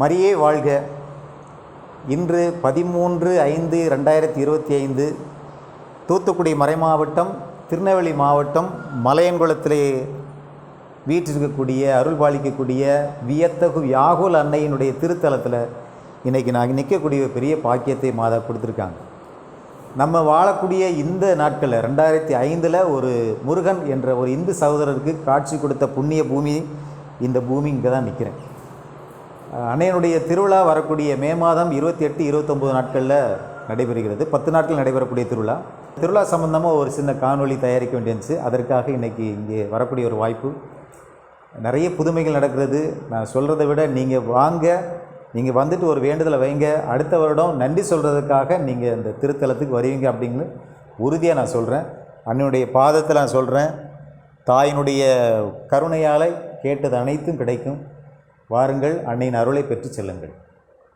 மரியே வாழ்க. இன்று பதிமூன்று ஐந்து ரெண்டாயிரத்தி இருபத்தி ஐந்து தூத்துக்குடி மறைமாவட்டம் திருநெல்வேலி மாவட்டம் மலையன்குளத்திலே வீற்றிருக்கக்கூடிய அருள் பாலிக்கக்கூடிய வியத்தகு யாகுல் அன்னையினுடைய திருத்தலத்தில் இன்றைக்கி நான் நிற்கக்கூடிய பெரிய பாக்கியத்தை மாதா கொடுத்துருக்காங்க. நம்ம வாழக்கூடிய இந்த நாட்களில் ரெண்டாயிரத்தி ஐந்தில் ஒரு முருகன் என்ற ஒரு இந்து சகோதரருக்கு காட்சி கொடுத்த புண்ணிய பூமி இந்த பூமி இங்கே தான் நிற்கிறேன் அன்னையனுடைய திருவிழா வரக்கூடிய மே மாதம் இருபத்தி எட்டு இருபத்தொம்போது நாட்களில் நடைபெறுகிறது. பத்து நாட்கள் நடைபெறக்கூடிய திருவிழா. திருவிழா சம்பந்தமாக ஒரு சின்ன காணொளி தயாரிக்க வேண்டியிருந்துச்சு அதற்காக இன்றைக்கி இங்கே வரக்கூடிய ஒரு வாய்ப்பு. நிறைய புதுமைகள் நடக்கிறது. நான் சொல்கிறத விட நீங்கள் வாங்க நீங்கள் வந்துட்டு ஒரு வேண்டுதலை வைங்க. அடுத்த வருடம் நன்றி சொல்கிறதுக்காக நீங்கள் இந்த திருத்தலத்துக்கு வருவீங்க அப்படின்னு உறுதியாக நான் சொல்கிறேன் அன்னையுடைய பாதத்தில் நான் சொல்கிறேன் தாயினுடைய கருணையால் கேட்டது அனைத்தும் கிடைக்கும். வாருங்கள் அன்னையின் அருளை பெற்று செல்லுங்கள்.